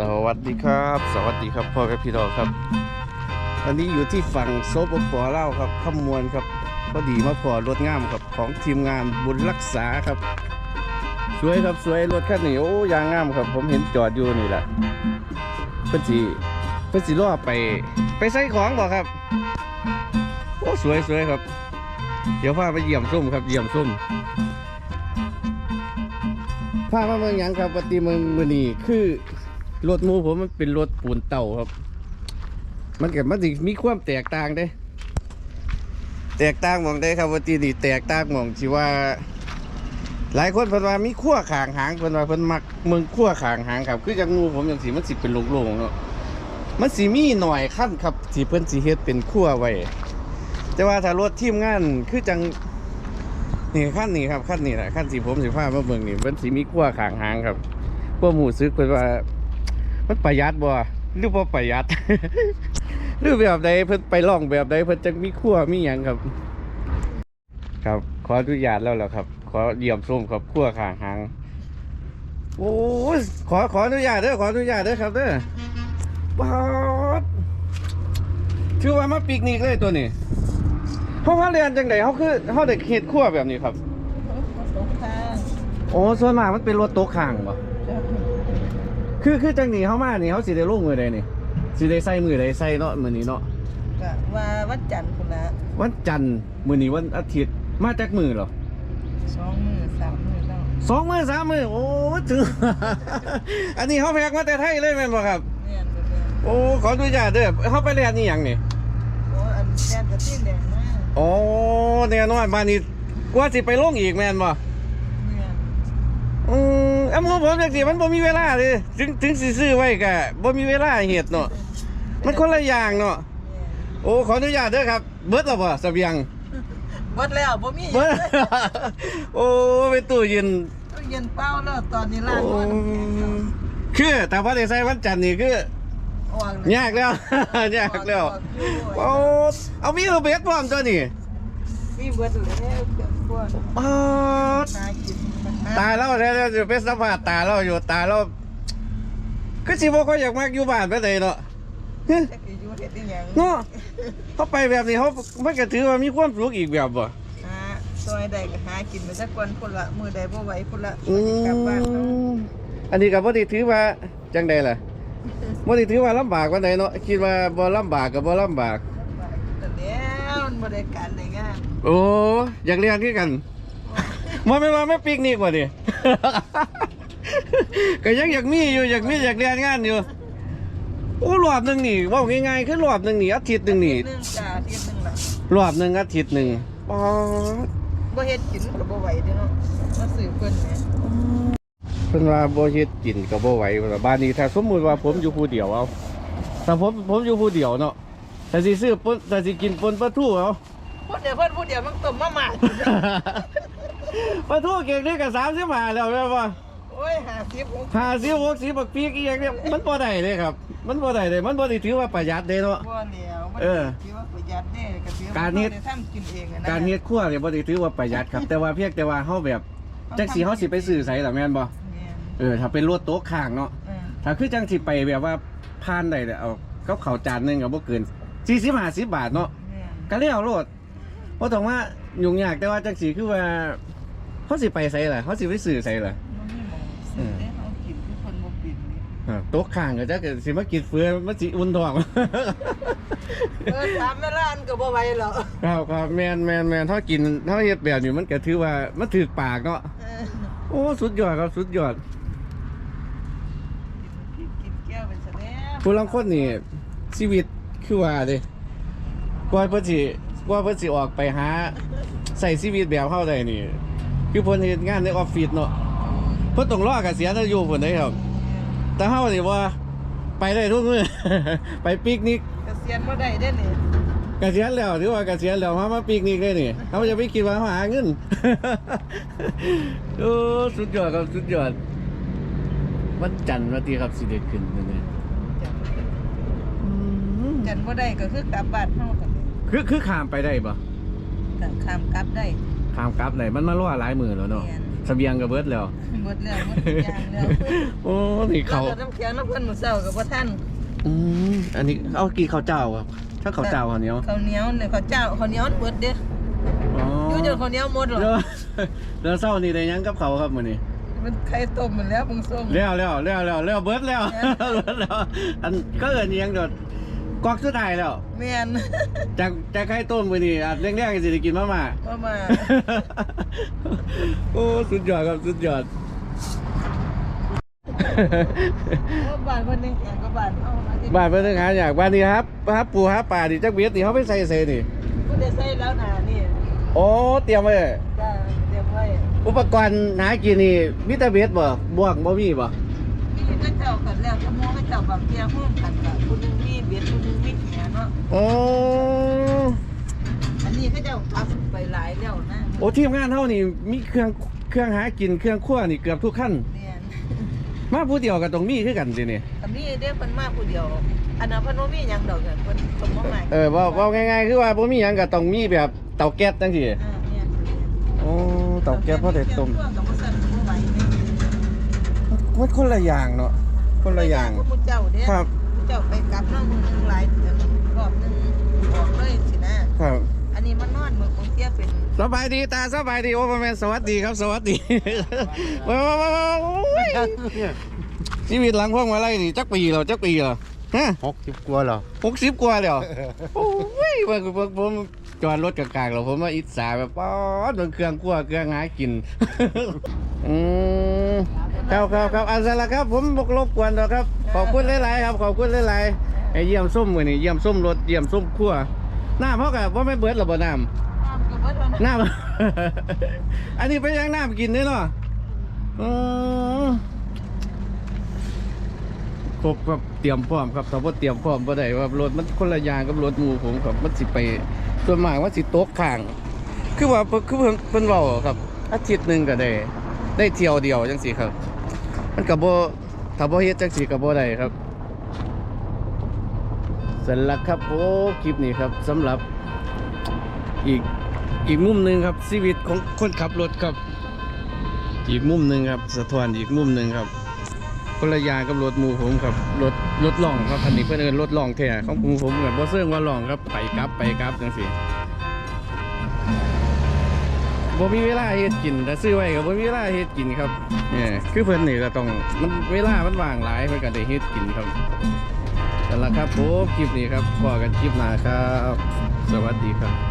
สวัสดีครับ สวัสดีครับพ่อแม่พี่น้องครับอันนี้อยู่ที่ฝั่งโซปปอเล่าครับขมวนครับพอดีมาพอรถงามครับของทีมงานบุญรักษาครับ สวยครับสวยรถคันนี้โอ้ยางงามครับ ผมเห็นจอดอยู่นี่แหละเพิ่นสิเพิ่นสิล่อไป ไปใส่ของบ่ครับ โอ้สวยสวยครับ เดี๋ยวพาไปเยี่ยมส้มครับเยี่ยมส้มพามาเมืองยังครับปฏิเมืองมือนีคือ รถมูผมมันเป็นรถปูนเต่าครับ มันกับมันสิมีความแตกต่างเด้ แตกต่างหมองได้ครับว่าตีนี่แตกต่างหมองที่ว่า หลายคนเพิ่นว่ามีขั้วขางหางเพิ่นว่าเพิ่นมักเมืองขั้วขางหางครับ คือจังงูผมจังสีมันสิเป็นโล่งๆเนาะมันสิมีหน่อยขั้นครับที่เพิ่นสิเฮ็ดเป็นขั้วไว้แต่ว่าถ้ารถทีมงานคือจังนี่ขั้นนี้ครับขั้นนี้แหละขั้นสีผมสีฟ้ามาเบิ่งนี่มันสีมีขั้วขางหางครับพวกหมูซึกเพิ่นว่า มันประหยัดบ่หรือบ่ประหยัด หรือแบบใดเพิ่นไปล่องแบบใดเพิ่นจังมีขั้วมีหยังครับ ครับ ขออนุญาตแล้วแหละครับ ขอเยี่ยมชมครับขั้วขางหางโอ้ยขอขออนุญาตเด้อขออนุญาตเด้อครับเด้อป๊าดชื่อว่ามาปิกนิกเลยตัวนี้เพราะว่าเรียนจังไดเขาคือเขาเด็กเฮ็ดขั้วแบบนี้ครับตกทางโอ้ส่วนมากมันเป็นรถโต๊ะข้างบ่ คือคือจังนี้เขามานี่เขาสิได้ลงมือใดนี่สิได้ใส่มือใดใส่เนาะมื้อนี้เนาะก็ว่าวัดจันทร์คุณละวันจันทร์มื้อนี้วันอาทิตย์มาจากมือเหรอสองมือสามมือแล้วสองมือสามมือโอ้ถึง อันนี้เขาแพกมาแต่ไทยเลยแม่นบ่ครับเนี่ยเดี๋ยวโอ้ขออนุญาตเด้อเขาไปเรียนนี่หยังนี่โอ้อันแดนกระติ้นแดงมากโอ้แน่นอนบ้านนี้กว่าสิไปลงอีกแม่นบ่เนี่ยอืม อำมผมจังซี่มันบ่มีเวลาเด้ถึงถึงสิซื้อไว้ก็บ่มีเวลาเฮ็ดเนาะมันคนละอย่างเนาะเนี่ยโอ้ขออนุญาตเด้อครับ เบิดแล้วบ่เสบียงเบิดแล้วบ่มีเบิดโอ้เป็นตู้เย็นตู้เย็นเป้าแล้วตอนนี้โอ้ล้างมันคือแต่ว่าได้ใส่วันจันทร์นี่คือออกเลยยากแล้วยากแล้วโอ้เอามีระเบิดพร้อมตัวนี่มีเบิดแล้วเกือบพวกป๊าดนากินมัน ตาเราแล้วๆจะไปสัมผัสตาเราอยู่ตาเราคือสิบ่ค่อยอยากมากอยู่บ้านไปไหนเนาะฮะจะไปอยู่เฮ็ดอีหยังเนาะเขาไปแบบนี้เขามันก็ถือว่ามีความสุขอีกแบบบ่หาซอยใดก็หากินไปสักวันพุ่นละมือใดบ่ไหวพุ่นละอืกลับบ้านเนาะมอันนี้ก็บ่ได้ถือว่าจังใดล่ะบ่ได้ถือว่าลำบากปานใดเนาะคิดว่าบ่ลำบากก็บ่ลำบากแต่แล้วมันบ่ได้การได้งานโอ้อยากเรียนคือกัน บ่แม่นว่าไม่ปิกนิกว่าดิก็ยังอยากมีอยู่อยากมีอยากเรียนงานอยู่โอ้รอบหนึงนี่เว้าง่ายๆคือรอบหนึงนี่อาทิตย์หนึงนี่หนึงจ้าเที่ยงหนึงล่ะรอบหนึงอาทิตย์หนึงป๊าดบ่เฮ็ดกินก็บ่ไหวเด้อเนาะมาซื้อเพิ่นแหมเพิ่นว่าบ่เฮ็ดกินก็บ่ไหวว่าบ้านนี้ถ้าสมมุติว่าผมอยู่ผู้เดียวเอาถ้าผมผมอยู่ผู้เดียวเนาะถ้าสิซื้อปนถ้าสิกินปนปลาทูเอาพูดเดี๋ยวเพิ่นพูดเดี๋ยวมันต้มมาม่า ปลาทูเก่งนี่ก็35แล้วแม่นบ่โอ้ย50 60 50 60บักปีกอีหยังเนี่ยมันบ่ได้เลยครับ มันบ่ได้เลยมันบ่ได้ถือว่าประหยัดเด้เนาะ บ่แล้วมันเออคิดว่าประหยัดแน่ก็ถือว่การเฮ็ด ได้ทำกินเองอะนะการเฮ็ดครัวเนี่ยบ่ได้ถือว่าประหยัดครับ แต่ว่าเพียงแต่ว่าเฮาแบบจังสิเฮาสิไปซื้อไสล่ะแม่นบ่แม่นเออถ้าเป็นรถโต๊ะข้างเนาะ เออถ้าคือจังสิไปแบบว่าพานได้เนี่ยเอากับข้าวจานหนึงก็บ่เกิน40 50บาทเนาะแม่นก็เรียกรถเพราะต้องว่ายุ่งยากแต่ว่าจังสีคือว่า เขาสิไปใส่ล่ะเขาสิไปสื่อใส่ล่ะมันมีหมองซื้อได้เฮากินคือคนบ่ปิดนี่อ่าโต๊ะข้างก็จะเกิดสิมากินเฟือมันสิอุ่นท้อง เออถามแม่ร้านก็บ่ไหวหรอกครับครับแมนแมนแมนถ้ากินถ้าเฮ็ดแบบนี้มันก็ถือว่ามันถือปากเนาะเออโอ้สุดยอดครับสุดยอดกินกินแก้วเป็นซะแล้วผู้ลังคนนี่ชีวิตคือว่าเด้กว่าเพิ่นสิกว่าเพิ่นสิออกไปหาใส่ชีวิตแบบเฮาได้นี่ คือเพิ่นเฮ็ดงานในออฟฟิศเนาะเพิ่นต้องรอเกษียณอายุเพิ่นได้ครับ แต่เฮานี่ว่าไปได้ทุกมื้อ ไปปิกนิกเกษียณบ่ได้เด้นี่เกษียณแล้วถือว่าเกษียณแล้วเฮามาปิกนิกได้นี่เฮาจะไปคิดว่าเฮาหาเงิน โอ้สุดยอดครับสุดยอดวันจันทร์วันที่ครับสิได้ขึ้นนั่นนี่อืมจันบ่ได้ก็คือกลับบ้านเฮากันคือคือข้ามไปได้บ่แต่ข้ามกลับได้ ข้ามกลับได้มันมาล่อหลายมื้อแล้วเนาะแม่นเสบียงก็เบิดแล้วหมดแล้วหมดทุกอย่างแล้วโอ้นี่เขาแล้วก็น้ำแข็งน้ำเพิ่นมื้อเช้าก็บ่ทันอืมอันนี้เอากินข้าวเจ้าครับถ้าข้าวเจ้าข้าวเหนียวข้าวเหนียวเนี่ยข้าวเจ้าข้าวเหนียวมันเบิดเด้ออ๋ออยู่จนข้าวเหนียวหมดหรอแล้วแล้วเศร้านี่ได้หยังกับเขาวครับมื้อนี้มันไข่ต้มมันแล้วมึงส้มแล้วแล้วแล้วแล้วแล้วเบิดแล้วเบิดแล้วอันก็เอิ้นอิหยังโดด กอกสุดท้ายแล้วแม่นจากจากไข่ต้มมื้อนี้อาจแรกๆสิได้กินมาม่ามามาโอ้สุดยอดครับสุดยอดว่าบ้านเพิ่นนึงแข็งก็บ้านเอามาที่บ้านเพิ่นนึงหาอยากบ้านนี้ครับครับปูหาปลาดิจักเบียดนี่เขาไปใส่ใส่นี่บ่ได้ใส่แล้วหนานี่โอ้เตรียมไว้จ้าเตรียมไว้อุปกรณ์หากินนี่มีแต่เบ็ดบ่บ่วงบ่มีบ่ ที่ก็เจ้ากันแล้วก็มองให้เจ้าบางเที่ยห้องกันก็ผู้หนึงมีเบียดผู้หนึงมีแหเนาะโอ้อันนี้เขาเจ้าทับไปหลายแล้วนะโอ้ทีมงานเฮานี่มีเครื่องเครื่องหากินเครื่องครัวนี่เกือบทุกขั้นแม่นมาผู้เดียวก็ต้องมีคือกันสินี่ก็มีเด้เพิ่นมาผู้เดียวอันนั้นเพิ่นบ่มีหยังดอกเนี่ยเพิ่นสมบ่มาเออเว้าเว้าง่ายๆคือว่าบ่มีหยังก็ต้องมีแบบเตาแก๊สจังซี่อ่าเนี่ยโอ้เตาแก๊สพอได้ต้ม เครื่องกับบ่สั่นบ่ไหวเนี่ย มันคนละอย่างเนาะคนละอย่างพวกผู้เจ้าเด้ครับผู้เจ้าไปกลับเนาะมื้อหนึงหลายเดือนรอบหนึงออกเลยสินะครับ อันนี้มันนอนมื้อบางเที่ยเป็นสสบายดีตาสบายดีโอ้บ่แม่นสวัสดีครับสวัสดีว้าวว้าวว้าวโอ้ยชีวิตหลังพวกมาไล่นี่จักปีแล้วจักปีแล้วฮะหกสิบกว่าเหรอหกสิบกว่าแล้วโอ้ยว่าผมผมจอดรถกลางๆแล้วผมมาอิจฉาแบบป๊อดมันเครื่องคั่วเครื่องหากินอืม ครับครับครับอันนั้นละครับผมบกรบกวนต่อครับ ขอบคุณหลายๆครับขอบคุณหลายๆไอ้เยี่ยมส้มมือนี่เยี่ยมส้มรถเยี่ยมส้มคั่วน้ำเขากับว่าไม่เบิดหรอบ่น้ำน้ำก็เบิดวันนั้นน้ำอันนี้เป็นยังน้ำกินได้เนาะอืมครบครับเตรียมพร้อมครับถ้าว่าเตรียมพร้อมบ่ได้ว่ารถมันคนละอย่างกับรถหมู่ผมครับมันสิไปส่วนมากว่าสิตกข้าง คือว่าเพิ่นคือเพิ่นเพิ่นเว้าครับ อาทิตย์หนึงก็ได้ได้เที่ยวเดียวจังซี่ครับ มันก็บ่ถ้าบ่เฮ็ดจังซี่ก็บ่ได้ครับเสร็จแล้วครับโอ้คลิปนี้ครับสำหรับอีกอีกมุมหนึ่งครับชีวิตของคนขับรถครับ อีกมุมหนึ่งครับสะท้อนอีกมุมหนึ่งครับคนละยางกับรถมูผมครับรถรถล่องครับคันนี้เพื่อนเอินรถล่องแท้ของหมูผมแบบบ่เสื่องว่าล่องครับไปกลับไปกลับจังซี่ บ่มีเวลาเฮ็ดกินแต่ซื้อไว้ก็บ่มีเวลาเฮ็ดกินครับเนี่ยคือเพิ่นนี่ก็ต้องมันเวลามันว่างหลายเพิ่นก็ได้เฮ็ดกินครับนั่นล่ะครับผมคลิปนี้ครับพอกันคลิปหน้าครับ สวัสดีครับ